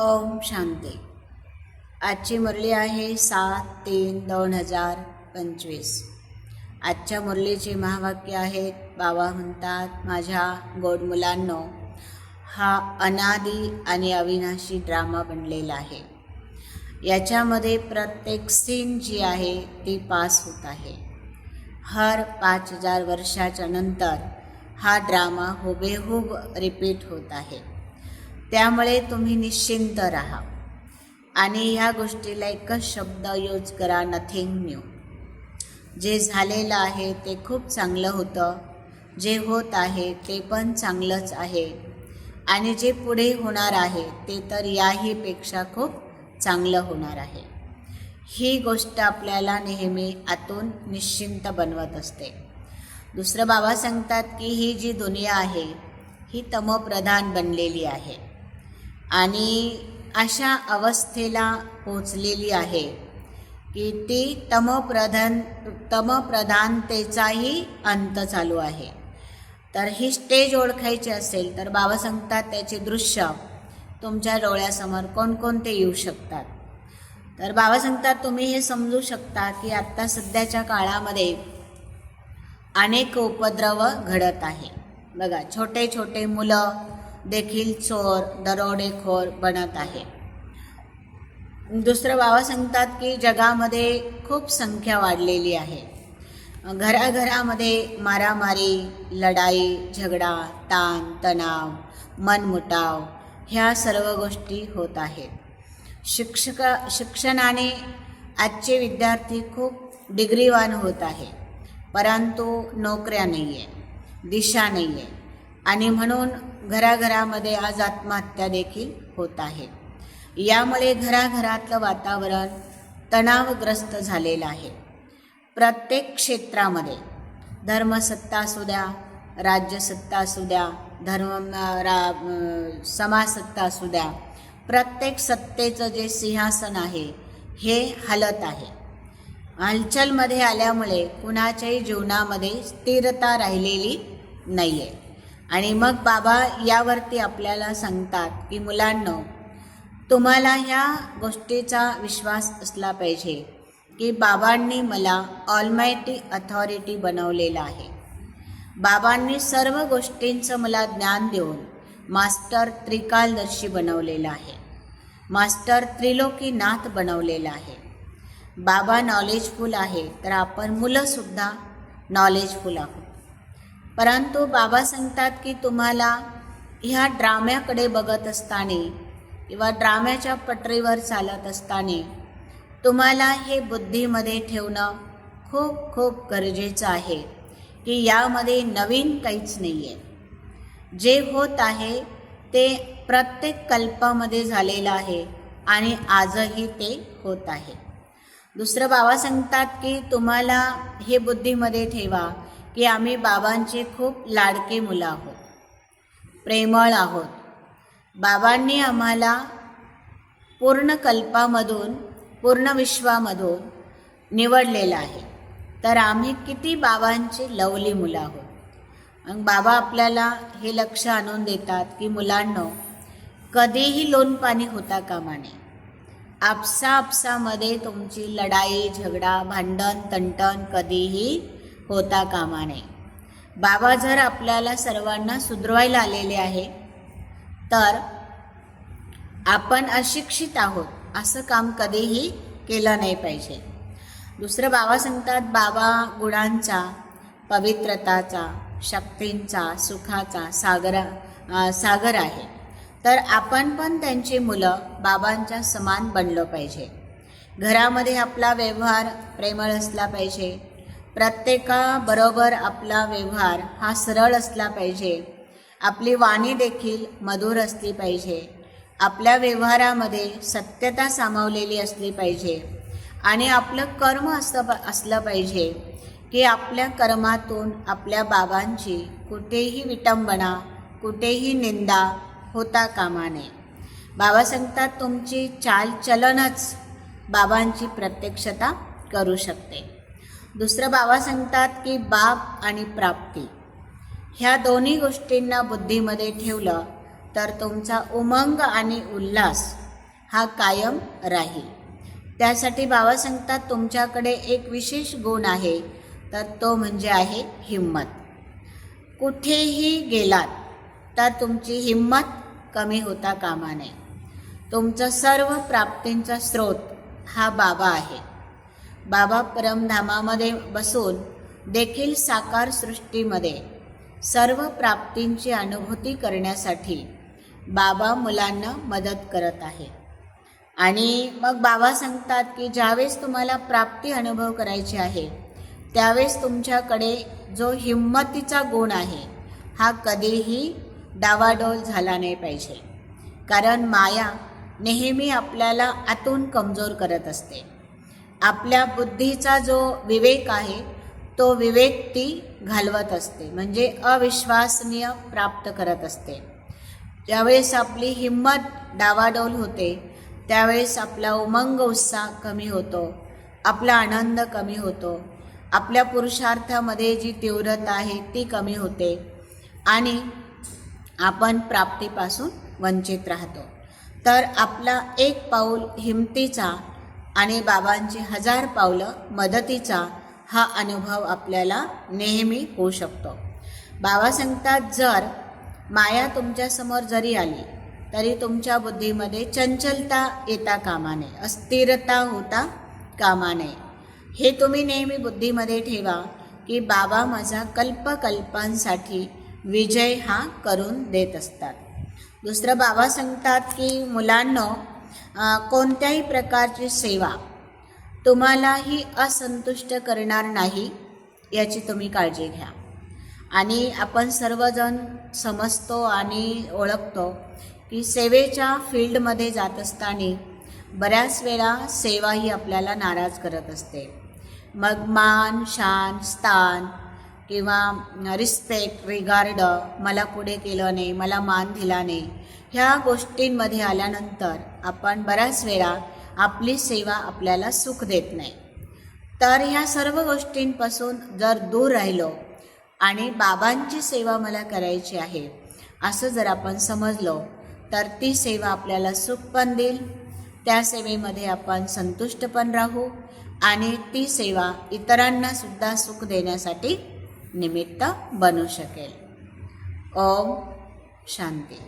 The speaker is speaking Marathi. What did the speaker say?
ओम शांती. आजची मुरली आहे सात तीन दोन हजार पंचवीस. आजच्या मुरलीचे महावाक्य आहेत बाबा म्हणतात माझ्या गोड मुलांनो हा अनादी आणि अविनाशी ड्रामा बनलेला आहे. याच्यामध्ये प्रत्येक सीन जी आहे ती पास होत आहे. हर पाच हजार वर्षाच्या नंतर हा ड्रामा हुबेहूब रिपीट होत आहे. त्यामुळे तुम्ही निश्चिंत राहा. आणि ह्या गोष्टीला एकच शब्द यूज करा नथिंग न्यू जे झालेलं आहे ते खूप चांगलं होतं. जे होत आहे ते पण चांगलंच आहे. आणि जे पुढे होणार आहे ते तर याहीपेक्षा खूप चांगलं होणार आहे. ही गोष्ट आपल्याला नेहमी आतून निश्चिंत बनवत असते. दुसरं बाबा सांगतात की ही जी दुनिया आहे ही तमप्रधान बनलेली आहे. आणि अशा अवस्थेला पोचलेली आहे की ती तमप्रधान तमप्रधानतेचाही अंत चालू आहे. तर ही स्टेज ओळखायची असेल तर बाबा सांगतात त्याचे दृश्य तुमच्या डोळ्यासमोर कोणकोणते येऊ शकतात. तर बाबा सांगतात तुम्ही हे समजू शकता की आत्ता सध्याच्या काळामध्ये अनेक उपद्रव घडत आहे. बघा छोटे छोटे मुलं देखील चोर दरोडेखोर बनत आहे. दुसरं बाबा सांगतात की जगामध्ये खूप संख्या वाढलेली आहे. घराघरामध्ये मारामारी लढाई झगडा ताण तणाव मनमुटाव ह्या सर्व गोष्टी होत आहेत. शिक्षक शिक्षणाने आजचे विद्यार्थी खूप डिग्रीवान होत आहे. परंतु नोकऱ्या नाही आहे दिशा नाही आहे आणि म्हणून घराघरामध्ये आज आत्महत्या देखील होत आहे. यामुळे घराघरातलं वातावरण तणावग्रस्त झालेलं आहे. प्रत्येक क्षेत्रामध्ये धर्मसत्ता असू द्या राज्यसत्ता असू द्या धर्म रा समाजसत्ता असू द्या प्रत्येक सत्तेचं जे सिंहासन आहे हे हलत आहे. हालचालमध्ये आल्यामुळे कुणाच्याही जीवनामध्ये स्थिरता राहिलेली नाही आहे आणि मग बाबा यावरती आपल्याला सांगतात की मुलांनो तुम्हाला ह्या गोष्टीचा विश्वास असला पाहिजे की बाबांनी मला ऑलमायटी अथॉरिटी बनवलेलं आहे. बाबांनी सर्व गोष्टींचं मला ज्ञान देऊन मास्टर त्रिकालदर्शी बनवलेलं आहे. मास्टर त्रिलोकीनाथ बनवलेलं आहे. बाबा नॉलेजफुल आहे तर आपण मुलंसुद्धा नॉलेजफुल आहोत. परंतु बाबा सांगतात की तुम्हाला ह्या ड्राम्याकडे बघत असताना किंवा ड्राम्याच्या पटरीवर चालत असताना तुम्हाला हे बुद्धीमध्ये ठेवणं खूप खूप गरजेचं आहे की यामध्ये नवीन काहीच नाही आहे जे होत आहे ते प्रत्येक कल्पामध्ये झालेलं आहे आणि आजही ते होत आहे. दुसरं बाबा सांगतात की तुम्हाला हे बुद्धीमध्ये ठेवा की आम्ही बाबांचे खूप लाडके मुलं आहोत. प्रेमळ आहोत. बाबांनी आम्हाला पूर्ण कल्पामधून पूर्ण विश्वामधून निवडलेलं आहे. तर आम्ही किती बाबांचे लवली मुलं आहोत. मग बाबा आपल्याला हे लक्ष आणून देतात की मुलांनो कधीही लोणपाणी होता कामा नये. आपसा आपसामध्ये तुमची लढाई झगडा भांडण तंटण कधीही होता कामा नये. बाबा जर आपल्याला सर्वांना सुधरवायला आलेले आहे तर आपण अशिक्षित आहोत असं काम कधीही केलं नाही पाहिजे. दुसरं बाबा सांगतात बाबा गुणांचा पवित्रताचा शक्तींचा सुखाचा सागरा सागर आहे. तर आपण पण त्यांची मुलं बाबांच्या समान बनलं पाहिजे. घरामध्ये आपला व्यवहार प्रेमळ असला पाहिजे. प्रत्येकाबरोबर आपला व्यवहार हा सरळ असला पाहिजे. आपली वाणी देखील मधुर असली पाहिजे. आपल्या व्यवहारामध्ये सत्यता सामावलेली असली पाहिजे. आणि आपलं कर्म असं असलं पाहिजे की आपल्या कर्मातून आपल्या बाबांची कुठेही विटंबना कुठेही निंदा होता कामा नये. बाबा सांगतात तुमची चालचलनच बाबांची प्रत्यक्षता करू शकते. दुसरं बाबा सांगतात की बाप आणि प्राप्ती. ह्या दोन्ही गोष्टींना बुद्धीमध्ये ठेवलं तर तुमचा उमंग आणि उल्हास हा कायम राहील. त्यासाठी बाबा सांगतात तुमच्याकडे एक विशेष गुण आहे तर तो म्हणजे आहे हिंमत. कुठेही गेलात तर तुमची हिंमत कमी होता कामा नये. तुमचं सर्व प्राप्तींचा स्रोत हा बाबा आहे. बाबा परमधामामध्ये बसून देखील साकार सृष्टीमध्ये सर्व प्राप्तींची अनुभूती करण्यासाठी बाबा मुलांना मदत करत आहे. आणि मग बाबा सांगतात की ज्यावेळेस तुम्हाला प्राप्ती अनुभव करायची आहे त्यावेळेस तुमच्याकडे जो हिंमतीचा गुण आहे हा कधीही डावाडोल झाला नाही पाहिजे. कारण माया नेहमी आपल्याला आतून कमजोर करत असते. आपल्या बुद्धीचा जो विवेक आहे तो विवेक ती घालवत असते. म्हणजे अविश्वसनीय प्राप्त करत असते. ज्यावेळेस आपली हिंमत डावाडोल होते त्यावेळेस आपला उमंग उत्साह कमी होतो आपला आनंद कमी होतो आपल्या पुरुषार्थामध्ये जी तीव्रता आहे ती कमी होते आणि आपण प्राप्तीपासून वंचित राहतो. तर आपला एक पाऊल हिमतीचा आणि बाबांची हजार पावलं मदतीचा हा अनुभव आपल्याला नेहमी होऊ शकतो. बाबा सांगतात जर माया तुमच्यासमोर जरी आली तरी तुमच्या बुद्धीमध्ये चंचलता येता कामा नये अस्थिरता होता कामा नये. हे तुम्ही नेहमी बुद्धीमध्ये ठेवा की बाबा माझा कल्पकल्पांसाठी विजय हा करून देत असतात. दुसरं बाबा सांगतात की मुलांनो कोणत्याही प्रकारची सेवा तुम्हालाही असंतुष्ट करणार नाही याची तुम्ही काळजी घ्या. आणि आपण सर्वजण समजतो आणि ओळखतो की सेवेच्या फील्डमध्ये जात असताना बऱ्याच वेळा सेवा ही आपल्याला नाराज करत असते. मग मान शान स्थान किंवा रिस्पेक्ट रिगार्ड मला पुढे केलं नाही मला मान दिला नाही ह्या गोष्टींमध्ये आल्यानंतर आपण बऱ्याच वेळा आपली सेवा आपल्याला सुख देत नाही. तर ह्या सर्व गोष्टींपासून जर दूर राहिलो आणि बाबांची सेवा मला करायची आहे असं जर आपण समजलो तर ती सेवा आपल्याला सुख पण देईल त्या सेवेमध्ये आपण संतुष्ट पण राहू आणि ती सेवा इतरांना सुद्धा सुख देण्यासाठी निमित्त बनू शकेल. ओम शांती.